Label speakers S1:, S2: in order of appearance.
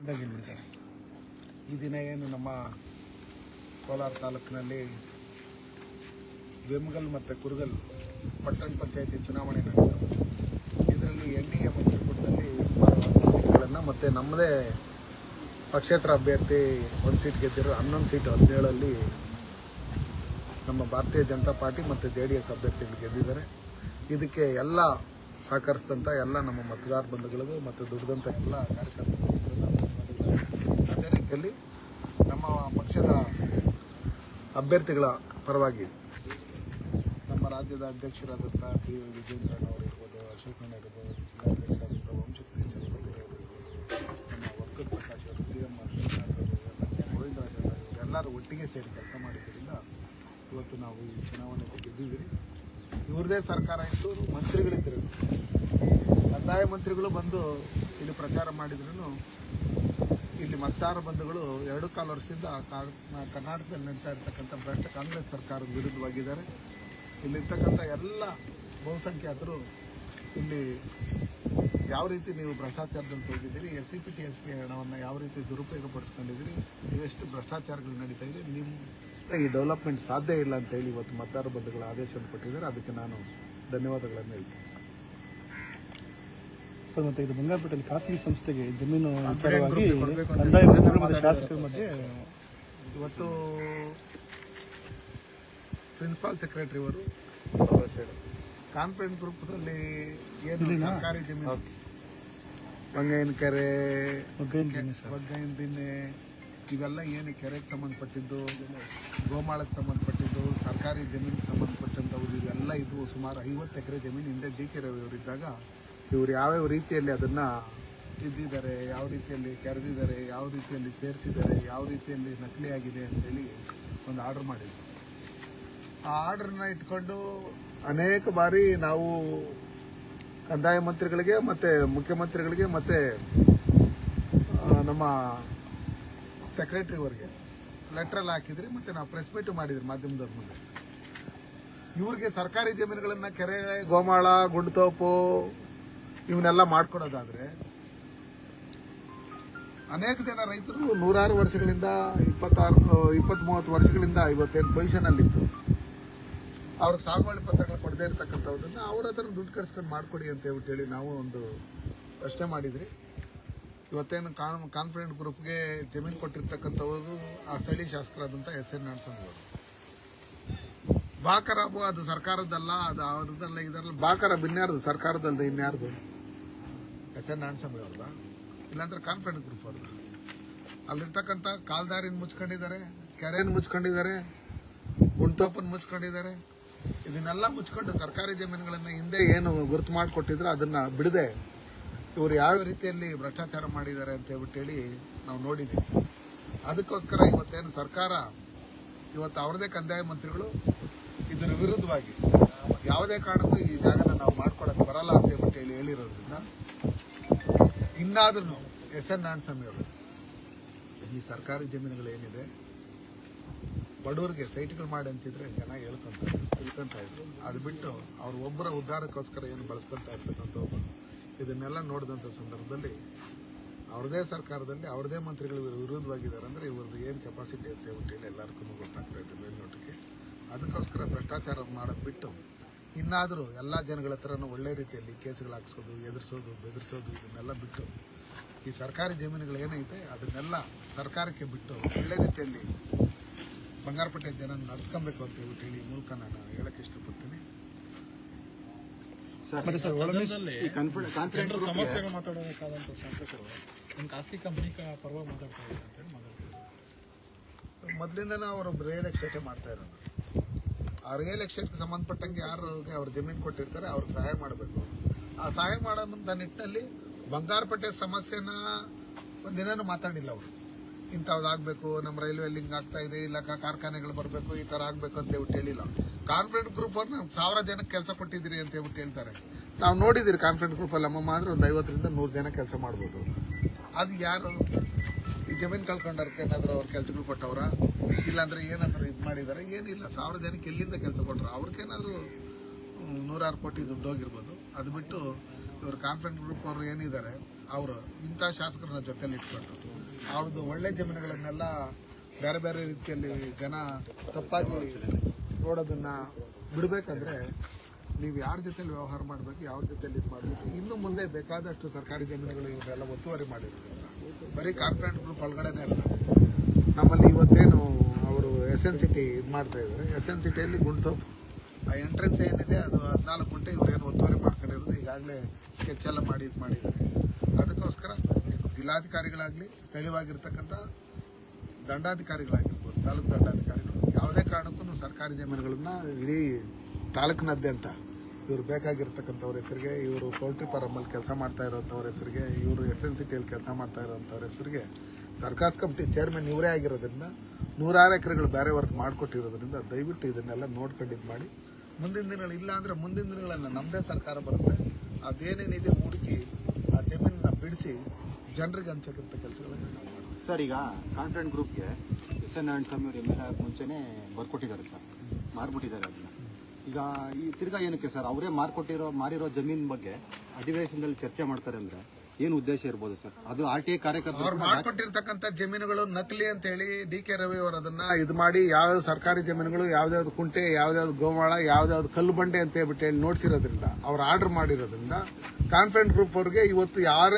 S1: ಈ ದಿನ ಏನು ನಮ್ಮ ಕೋಲಾರ ತಾಲೂಕಿನಲ್ಲಿ ವೆಮ್ಗಲ್ ಮತ್ತು ಕುರುಗಲ್ ಪಟ್ಟಣ ಪಂಚಾಯತಿ ಚುನಾವಣೆ ನಡೆಯಿತು ಇದರಲ್ಲಿ ಎನ್ ಡಿ ಎ ಮೈತ್ರಿಕೂಟದಲ್ಲಿ ಸುಮಾರು ಮತ್ತು ನಮ್ಮದೇ ಪಕ್ಷೇತರ ಅಭ್ಯರ್ಥಿ ಒಂದು ಸೀಟ್ ಗೆದ್ದಿರೋ ಹನ್ನೊಂದು ಸೀಟ್ ಹದಿನೇಳಲ್ಲಿ ನಮ್ಮ ಭಾರತೀಯ ಜನತಾ ಪಾರ್ಟಿ ಮತ್ತು ಜೆ ಡಿ ಎಸ್ ಅಭ್ಯರ್ಥಿಗಳು ಗೆದ್ದಿದ್ದಾರೆ ಇದಕ್ಕೆ ಎಲ್ಲ ಸಹಕರಿಸಿದಂಥ ಎಲ್ಲ ನಮ್ಮ ಮತದಾರ ಬಂಧುಗಳಿಗೂ ಮತ್ತು ದುಡಿದಂಥ ಎಲ್ಲ. ಅದೇ ರೀತಿಯಲ್ಲಿ ನಮ್ಮ ಪಕ್ಷದ ಅಭ್ಯರ್ಥಿಗಳ ಪರವಾಗಿ ನಮ್ಮ ರಾಜ್ಯದ ಅಧ್ಯಕ್ಷರಾದಂಥ ಪಿ ವಿಜೇಂದ್ರಣ್ಣ ಅವರು ಇರ್ಬೋದು, ಅಶೋಕ್ ನಾಯ್ಡು ಇರ್ಬೋದು ಜಿಲ್ಲಾಧ್ಯಕ್ಷರಾದಂಥ ನಮ್ಮ ವರ್ಕರ್ ಪ್ರಕಾಶ್ ಅವರು, ಸಿ ಎಂ ಶ್ರೀನಿವಾಸ್ ಅವರು ಎಲ್ಲ ಗೋವಿಂದ ರಾಜ್ ಅವರು ಇವರೆಲ್ಲರೂ ಒಟ್ಟಿಗೆ ಸೇರಿ ಕೆಲಸ ಮಾಡಿದ್ದರಿಂದ ಇವತ್ತು ನಾವು ಈ ಚುನಾವಣೆಗೆ ಗೆದ್ದಿದ್ದೀರಿ. ಇವ್ರದೇ ಸರ್ಕಾರ ಇತ್ತು ಮಂತ್ರಿಗಳಿದ್ದರು. ಕಂದಾಯ ಮಂತ್ರಿಗಳು ಬಂದು ಇಲ್ಲಿ ಪ್ರಚಾರ ಮಾಡಿದ್ರು ಮತದಾರ ಬಂಧುಗಳು ಎರಡು ಕಾಲು ವರ್ಷದಿಂದ ಕರ್ನಾಟಕದಲ್ಲಿ ನಿಂತಾ ಇರ್ತಕ್ಕಂಥ ಭ್ರಷ್ಟ ಕಾಂಗ್ರೆಸ್ ಸರ್ಕಾರದ ವಿರುದ್ಧವಾಗಿದ್ದಾರೆ. ಇಲ್ಲಿರ್ತಕ್ಕಂಥ ಎಲ್ಲ ಬಹುಸಂಖ್ಯಾತರು ಇಲ್ಲಿ ಯಾವ ರೀತಿ ನೀವು ಭ್ರಷ್ಟಾಚಾರದಲ್ಲಿ ತೊಗೊಂಡಿದ್ದೀರಿ S C P T S P ಹಣವನ್ನು ಯಾವ ರೀತಿ ದುರುಪಯೋಗ ಪಡಿಸ್ಕೊಂಡಿದ್ದೀರಿ ಎಷ್ಟು ಭ್ರಷ್ಟಾಚಾರಗಳು ನಡೀತಾ ಇದೆ ನಿಮ್ಮ ಈ ಡೆವಲಪ್ಮೆಂಟ್ ಸಾಧ್ಯ ಇಲ್ಲ ಅಂತ ಹೇಳಿ ಇವತ್ತು ಮತದಾರ ಬಂಧುಗಳ ಆದೇಶವನ್ನು ಕೊಟ್ಟಿದ್ದಾರೆ. ಅದಕ್ಕೆ ನಾನು ಧನ್ಯವಾದಗಳನ್ನು ಹೇಳ್ತೀನಿ.
S2: ಸರ್ ಮತ್ತೆ ಇದು ಬಂಗಾರಪೇಟೆಯಲ್ಲಿ ಖಾಸಗಿ ಸಂಸ್ಥೆಗೆ ಜಮೀನು ವಿಚಾರವಾಗಿ ಕಂದಾಯ ಮಂತ್ರಿಗಳು ಮತ್ತು ಶಾಸಕರ ಮಧ್ಯೆ
S1: ಇವತ್ತು ಪ್ರಿನ್ಸಿಪಾಲ್ ಸೆಕ್ರೆಟರಿ ಅವರು ಕಾನ್ಫರೆನ್ಸ್ ಗ್ರೂಪ್ನಲ್ಲಿ ಏನು ಸರ್ಕಾರಿ ಜಮೀನು? ಬಂಗೈನ ಕೆರೆ ಮಂಗಯ್ಯನ ದಿನ್ನೆ ಇವೆಲ್ಲ ಏನು ಕೆರೆಗೆ ಸಂಬಂಧಪಟ್ಟಿದ್ದು ಗೋಮಾಳಕ್ಕೆ ಸಂಬಂಧಪಟ್ಟಿದ್ದು ಸರ್ಕಾರಿ ಜಮೀನಿಗೆ ಸಂಬಂಧಪಟ್ಟಂಥವು ಇವೆಲ್ಲ ಇದು ಸುಮಾರು ಐವತ್ತು ಎಕರೆ ಜಮೀನು ಹಿಂದೆ ಡಿ ಕೆ ರವಿ ಅವರಿದ್ದಾಗ ಇವರು ಯಾವ್ಯಾವ ರೀತಿಯಲ್ಲಿ ಅದನ್ನು ತಿದ್ದಿದ್ದಾರೆ ಯಾವ ರೀತಿಯಲ್ಲಿ ಕರೆದಿದ್ದಾರೆ, ಯಾವ ರೀತಿಯಲ್ಲಿ ಸೇರಿಸಿದ್ದಾರೆ, ಯಾವ ರೀತಿಯಲ್ಲಿ ನಕಲಿ ಆಗಿದೆ ಅಂತೇಳಿ ಒಂದು ಆರ್ಡರ್ ಮಾಡಿದ್ವಿ ಆ ಆರ್ಡ್ರನ್ನ ಇಟ್ಕೊಂಡು ಅನೇಕ ಬಾರಿ ನಾವು ಕಂದಾಯ ಮಂತ್ರಿಗಳಿಗೆ ಮತ್ತು ಮುಖ್ಯಮಂತ್ರಿಗಳಿಗೆ ಮತ್ತು ನಮ್ಮ ಸೆಕ್ರೆಟ್ರಿವರಿಗೆ ಲೆಟ್ರಲ್ಲಿ ಹಾಕಿದ್ರಿ, ಮತ್ತು ನಾವು ಪ್ರೆಸ್ ಮೀಟ್ ಮಾಡಿದ್ರಿ ಮಾಧ್ಯಮದವ್ರ ಮುಂದೆ. ಇವ್ರಿಗೆ ಸರ್ಕಾರಿ ಜಮೀನುಗಳನ್ನು ಕೆರೆ, ಗೋಮಾಳ ಗುಂಡ್ತೋಪು ಇವನ್ನೆಲ್ಲ ಮಾಡ್ಕೊಡೋದಾದ್ರೆ ಅನೇಕ ಜನ ರೈತರು ನೂರಾರು ವರ್ಷಗಳಿಂದ ಇಪ್ಪತ್ತಾರು ಇಪ್ಪತ್ತ್ ಮೂವತ್ತು ವರ್ಷಗಳಿಂದ ಇವತ್ತೇನು ಪೊಸಿಷನಲ್ಲಿತ್ತು ಅವ್ರಿಗೆ ಸಾಗುವಳಿ ಪತ್ರಗಳು ಕೊಡದೇ ಇರ್ತಕ್ಕಂಥದ್ದನ್ನ ಅವ್ರ ಹತ್ರ ದುಡ್ಡು ಕಟ್ಸ್ಕೊಂಡು ಮಾಡ್ಕೊಡಿ ಅಂತ ಹೇಳ್ಬಿಟ್ಟು ಹೇಳಿ ನಾವು ಒಂದು ಪ್ರಶ್ನೆ ಮಾಡಿದ್ರಿ. ಇವತ್ತೇನು ಕಾನ್, ಕಾನ್ಫಿಡೆಂಟ್ ಗ್ರೂಪ್ಗೆ ಜಮೀನು ಕೊಟ್ಟಿರ್ತಕ್ಕಂಥವರು ಆ ಸ್ಥಳೀಯ ಶಾಸಕರಾದಂಥ ಎಸ್ ಎನ್ ನಾರಾಯಣಸ್ವಾಮಿ ಅವರು. ಬಾಕರಾಬು ಅದು ಸರ್ಕಾರದ್ದಲ್ಲ, ಅದು ಅವ್ರದ್ದಲ್ಲ ಇದರಲ್ಲ ಬಾಕರ ಇನ್ಯಾರ್ದು? ಸರ್ಕಾರದಲ್ಲದೆ ಇನ್ಯಾರ್ದು? ಎಸ್ ಎನ್ ನಾನ್ಸಮ್ ಅವ್ರಲ್ಲ ಇಲ್ಲಾಂದ್ರೆ ಕಾನ್ಫಿಡೆಂಟ್ ಗ್ರೂಪ್ ಅವ್ರಲ್ಲ ಅಲ್ಲಿರ್ತಕ್ಕಂಥ ಕಾಲ್ದಾರಿನ ಮುಚ್ಕೊಂಡಿದ್ದಾರೆ ಕೆರೆಯನ್ನು ಮುಚ್ಕೊಂಡಿದ್ದಾರೆ, ಗುಂಟೋಪನ್ ಮುಚ್ಕೊಂಡಿದ್ದಾರೆ. ಇದನ್ನೆಲ್ಲ ಮುಚ್ಕೊಂಡು ಸರ್ಕಾರಿ ಜಮೀನುಗಳನ್ನ ಹಿಂದೆ ಏನು ಗುರುತು ಮಾಡಿಕೊಟ್ಟಿದ್ರು ಅದನ್ನ ಬಿಡದೆ ಇವರು ಯಾವ ರೀತಿಯಲ್ಲಿ ಭ್ರಷ್ಟಾಚಾರ ಮಾಡಿದ್ದಾರೆ ಅಂತ ಹೇಳ್ಬಿಟ್ಟು ಹೇಳಿ ನಾವು ನೋಡಿದ್ದೀವಿ ಅದಕ್ಕೋಸ್ಕರ ಇವತ್ತೇನು ಸರ್ಕಾರ, ಇವತ್ತು ಅವ್ರದೇ ಕಂದಾಯ ಮಂತ್ರಿಗಳು ಇದರ ವಿರುದ್ಧವಾಗಿ ಯಾವುದೇ ಕಾರಣಕ್ಕೂ ಈ ಜಾಗನ ನಾವು ಮಾಡ್ಕೊಡಕ್ಕೆ ಬರಲ್ಲ ಅಂತ ಹೇಳ್ಬಿಟ್ಟು ಹೇಳಿ ಹೇಳಿರೋದ್ರಿಂದ ಇನ್ನಾದ್ರೂ ಎಸ್ ಎನ್ ನಾರಾಯಣಸ್ವಾಮಿ ಅವರು, ಈ ಸರ್ಕಾರಿ ಜಮೀನುಗಳು ಏನಿದೆ, ಬಡವರಿಗೆ ಸೈಟ್ಗಳು ಮಾಡಿ ಅಂತಿದ್ರೆ ಜನ ಹೇಳ್ಕೊಂತ ತಿಳ್ಕೊಂತ ಇದ್ರು. ಅದು ಬಿಟ್ಟು ಅವ್ರು ಒಬ್ಬರ ಉದ್ಧಾರಕ್ಕೋಸ್ಕರ ಏನು ಬಳಸ್ಕೊಂತ ಇರ್ತಕ್ಕಂಥವ್ರು ಇದನ್ನೆಲ್ಲ ನೋಡಿದಂಥ ಸಂದರ್ಭದಲ್ಲಿ ಅವ್ರದೇ ಸರ್ಕಾರದಲ್ಲಿ ಅವ್ರದೇ ಮಂತ್ರಿಗಳು ಇವರು ವಿರುದ್ಧವಾಗಿದ್ದಾರೆ ಅಂದರೆ ಇವ್ರದ್ದು ಏನು ಕೆಪಾಸಿಟಿ ಅಂತ ಹೇಳ್ಬಿಟ್ಟು ಹೇಳಿ ಎಲ್ಲರಿಗೂ ಗೊತ್ತಾಗ್ತಾ ಇದ್ದರು ಮೇಲ್ನೋಟಕ್ಕೆ. ಅದಕ್ಕೋಸ್ಕರ ಭ್ರಷ್ಟಾಚಾರ ಮಾಡೋದು ಬಿಟ್ಟು ಇನ್ನಾದರೂ ಎಲ್ಲ ಜನಗಳ ಹತ್ರನೂ ಒಳ್ಳೆ ರೀತಿಯಲ್ಲಿ ಕೇಸುಗಳು ಹಾಕ್ಸೋದು ಎದುರಿಸೋದು ಬೆದರಿಸೋದು ಇದನ್ನೆಲ್ಲ ಬಿಟ್ಟು ಈ ಸರ್ಕಾರಿ ಜಮೀನುಗಳು ಏನೈತೆ ಅದನ್ನೆಲ್ಲ ಸರ್ಕಾರಕ್ಕೆ ಬಿಟ್ಟು ಒಳ್ಳೆ ರೀತಿಯಲ್ಲಿ ಬಂಗಾರಪೇಟೆ ಜನ ನಡ್ಸ್ಕೊಬೇಕು ಅಂತ ಹೇಳ್ಬಿಟ್ಟು ಹೇಳಿ ಮೂಲಕ ನಾನು ಹೇಳಕ್ಕೆ ಇಷ್ಟಪಡ್ತೀನಿ.
S3: ಸಮಸ್ಯೆಗಳು ಮಾತಾಡಬೇಕಾದಂತ ಶಾಸಕರು ಒಂದು ಖಾಸಗಿ ಕಂಪನಿ ಪರವಾಗಿ ಮಾತಾಡ್ತಾ ಇದ್ದಾರೆ ಅಂತ ಹೇಳಿ ಮಾತಾಡ್ತಾರೆ
S1: ಮೊದಲಿಂದನೂ ಅವರು ಬ್ರೇಡ್ ಎಸ್ಟೇಟೇ ಮಾಡ್ತಾ ಇರೋದು. ಆ ರಿಯಲ್ ಸಂಬಂಧಪಟ್ಟಂಗೆ ಯಾರಿಗೆ ಅವ್ರು ಜಮೀನು ಕೊಟ್ಟಿರ್ತಾರೆ, ಅವ್ರಿಗೆ ಸಹಾಯ ಮಾಡಬೇಕು. ಆ ಸಹಾಯ ಮಾಡೋದಂತ ನಿಟ್ಟಿನಲ್ಲಿ ಬಂಗಾರಪಟ್ಟೆ ಸಮಸ್ಯೆನ ಒಂದಿನ ಮಾತಾಡಿಲ್ಲ ಅವರು. ಇಂಥವ್ದಾಗಬೇಕು ನಮ್ಮ ರೈಲ್ವೆ ಲಿಂಕ್ ಆಗ್ತಾ ಇದೆ, ಇಲ್ಲ ಕಾರ್ಖಾನೆಗಳು ಬರಬೇಕು, ಈ ಥರ ಆಗಬೇಕು ಅಂತ ಹೇಳ್ಬಿಟ್ಟು ಹೇಳಿಲ್ಲ. ಕಾನ್ಫಿಡೆಂಟ್ ಗ್ರೂಪ್ ಅವ್ರನ್ನ ಸಾವಿರ ಜನಕ್ಕೆ ಕೆಲಸ ಕೊಟ್ಟಿದ್ದೀರಿ ಅಂತ ಹೇಳ್ಬಿಟ್ಟು ಹೇಳ್ತಾರೆ. ನಾವು ನೋಡಿದ್ದೀರಿ ಕಾನ್ಫಿಡೆಂಟ್ ಗ್ರೂಪಲ್ಲಿ ಅಮ್ಮಮ್ಮ ಮಾತ್ರ ಒಂದು ಐವತ್ತರಿಂದ ನೂರು ಜನ ಕೆಲಸ ಮಾಡ್ಬೋದು. ಅದು ಯಾರು? ಈ ಜಮೀನು ಕಳ್ಕೊಂಡವ್ರಿಗೆ ಏನಾದರೂ ಅವ್ರ ಕೆಲಸಗಳು ಕೊಟ್ಟವ್ರ? ಇಲ್ಲಾಂದ್ರೆ ಏನಂದ್ರೆ ಇದು ಮಾಡಿದ್ದಾರೆ ಏನಿಲ್ಲ. ಸಾವಿರ ಜನಕ್ಕೆ ಎಲ್ಲಿಂದ ಕೆಲಸ ಕೊಟ್ಟರು ಅವ್ರಿಗೇನಾದರೂ ನೂರಾರು ಕೋಟಿ ದುಡ್ಡು ಹೋಗಿರ್ಬೋದು ಅದು ಬಿಟ್ಟು ಇವರು ಕಾನ್ಫಿಡೆಂಟ್ ಗ್ರೂಪ್ ಅವರು ಏನಿದ್ದಾರೆ ಅವರು ಇಂಥ ಶಾಸಕರನ್ನ ಜೊತೆಲಿ ಇಟ್ಕೊಂಡು ಅವ್ರದ್ದು ಒಳ್ಳೆ ಜಮೀನುಗಳನ್ನೆಲ್ಲ ಬೇರೆ ಬೇರೆ ರೀತಿಯಲ್ಲಿ ಜನ ತಪ್ಪಾಗಿ ನೋಡೋದನ್ನು ಬಿಡಬೇಕಂದ್ರೆ ನೀವು ಯಾರ ಜೊತೆಲಿ ವ್ಯವಹಾರ ಮಾಡಬೇಕು ಯಾವ ಜೊತೆಲಿ ಇದು ಮಾಡಬೇಕು, ಇನ್ನು ಮುಂದೆ ಬೇಕಾದಷ್ಟು ಸರ್ಕಾರಿ ಜಮೀನುಗಳು ಇವರೆಲ್ಲ ಒತ್ತುವರಿ ಮಾಡಿರೋದ್ರಿಂದ. ಬರೀ ಕಾನ್ಫಿಡೆಂಟ್ ಗ್ರೂಪ್ ಒಳಗಡೆನೇ ಅಲ್ಲ. ನಮ್ಮಲ್ಲಿ ಇವತ್ತೇನು ಅವರು ಎಸ್ ಎನ್ ಸಿಟಿ ಇದು ಮಾಡ್ತಾ ಇದ್ದಾರೆ. ಎಸ್ ಎನ್ ಸಿಟಿಯಲ್ಲಿ ಗುಂಡ್ತೋಪ್ ಆ ಎಂಟ್ರೆನ್ಸ್ ಏನಿದೆ, ಅದು ಹದಿನಾಲ್ಕು ಗಂಟೆ ಏನು ಒತ್ತುವರಿ ಮಾಡ್ಕೊಂಡಿರೋದು, ಈಗಾಗಲೇ ಸ್ಕೆಚ್ ಎಲ್ಲ ಮಾಡಿ ಇದು ಮಾಡಿದ್ದಾರೆ. ಅದಕ್ಕೋಸ್ಕರ ಜಿಲ್ಲಾಧಿಕಾರಿಗಳಾಗಲಿ, ಸ್ಥಳೀಯವಾಗಿರ್ತಕ್ಕಂಥ ದಂಡಾಧಿಕಾರಿಗಳಾಗಿರ್ಬೋದು, ತಾಲೂಕು ದಂಡಾಧಿಕಾರಿಗಳು, ಯಾವುದೇ ಕಾರಣಕ್ಕೂ ಸರ್ಕಾರಿ ಜಮೀನುಗಳನ್ನು ಇಡೀ ತಾಲೂಕಿನಾದ್ಯಂತ ಇವರು ಬೇಕಾಗಿರ್ತಕ್ಕಂಥವ್ರ ಹೆಸರಿಗೆ, ಇವರು ಪೌಲ್ಟ್ರಿ ಫಾರಮಲ್ಲಿ ಕೆಲಸ ಮಾಡ್ತಾ ಇರೋಂಥವ್ರ ಹೆಸರಿಗೆ, ಇವರು ಎಸ್ ಎನ್ ಸಿ ಟಿಯಲ್ಲಿ ಕೆಲಸ ಮಾಡ್ತಾ ಇರೋಂಥವ್ರ ಹೆಸರಿಗೆ ದರ್ಖಾಸ್ ಕಮಿಟಿ ಚೇರ್ಮನ್ ಇವರೇ ಆಗಿರೋದ್ರಿಂದ ನೂರಾರು ಎಕರೆಗಳು ಬೇರೆ ವರ್ಕ್ ಮಾಡಿಕೊಟ್ಟಿರೋದ್ರಿಂದ ದಯವಿಟ್ಟು ಇದನ್ನೆಲ್ಲ ನೋಡ್ಕೊಂಡು ಇದು ಮಾಡಿ. ಮುಂದಿನ ದಿನಗಳು ಇಲ್ಲ ಅಂದರೆ ಮುಂದಿನ ದಿನಗಳನ್ನು ನಮ್ಮದೇ ಸರ್ಕಾರ ಬರುತ್ತೆ. ಅದೇನೇನಿದೆ ಹುಡುಕಿ ಆ ಜಮೀನನ್ನ ಬಿಡಿಸಿ ಜನರಿಗೆ ಹಂಚಕ್ಕಂಥ ಕೆಲಸಗಳನ್ನು ನಾವು ಮಾಡ್ತೀವಿ.
S4: ಸರ್, ಈಗ ಕಾನ್ಫಿಡೆಂಟ್ ಗ್ರೂಪ್ಗೆ ಎಸ್ ಎನ್ ನಾರಾಯಣ ಸ್ವಾಮಿ ಅವರು ಎಂ ಮುಂಚೆನೇ ಬರ್ಕೊಟ್ಟಿದ್ದಾರೆ ಸರ್. ಮಾರ್ಬಿಟ್ಟಿದ್ದಾರೆ ಅದನ್ನ. ಈಗ ಈ ತಿರ್ಗಾ ಏನಕ್ಕೆ ಸರ್, ಅವರೇ ಮಾರ್ಕೊಟ್ಟಿರೋ, ಮಾರಿರೋ ಜಮೀನ್ ಬಗ್ಗೆ ಅಧಿವೇಶನದಲ್ಲಿ ಚರ್ಚೆ ಮಾಡ್ತಾರೆ ಅಂದ್ರೆ ಏನು ಉದ್ದೇಶ ಇರ್ಬೋದು ಸರ್? ಅದು ಆರ್ ಟಿ ಐ
S1: ಅವ್ರು
S4: ಕಾರ್ಯಕರ್ತರು
S1: ಮಾಡ್ಕೊಟ್ಟಿರ್ತಕ್ಕಂಥ ಜಮೀನುಗಳು ನಕಲಿ ಅಂತ ಹೇಳಿ ಡಿ ಕೆ ರವಿ ಅವರು ಅದನ್ನ ಇದು ಮಾಡಿ ಯಾವ್ಯಾವ ಸರ್ಕಾರಿ ಜಮೀನುಗಳು ಯಾವ್ದಾವ್ದು ಕುಂಟೆ ಯಾವ್ದಾವ್ದು ಗೋಮಾಳ ಯಾವ್ದಾವ್ದು ಕಲ್ಲು ಬಂಡೆ ಅಂತ ಹೇಳ್ಬಿಟ್ಟು ಹೇಳಿ ನೋಡ್ಸಿರೋದ್ರಿಂದ ಅವ್ರು ಆರ್ಡರ್ ಮಾಡಿರೋದ್ರಿಂದ ಕಾನ್ಫಿಡೆಂಟ್ ಗ್ರೂಪ್ ಅವ್ರಿಗೆ ಇವತ್ತು ಯಾರೇ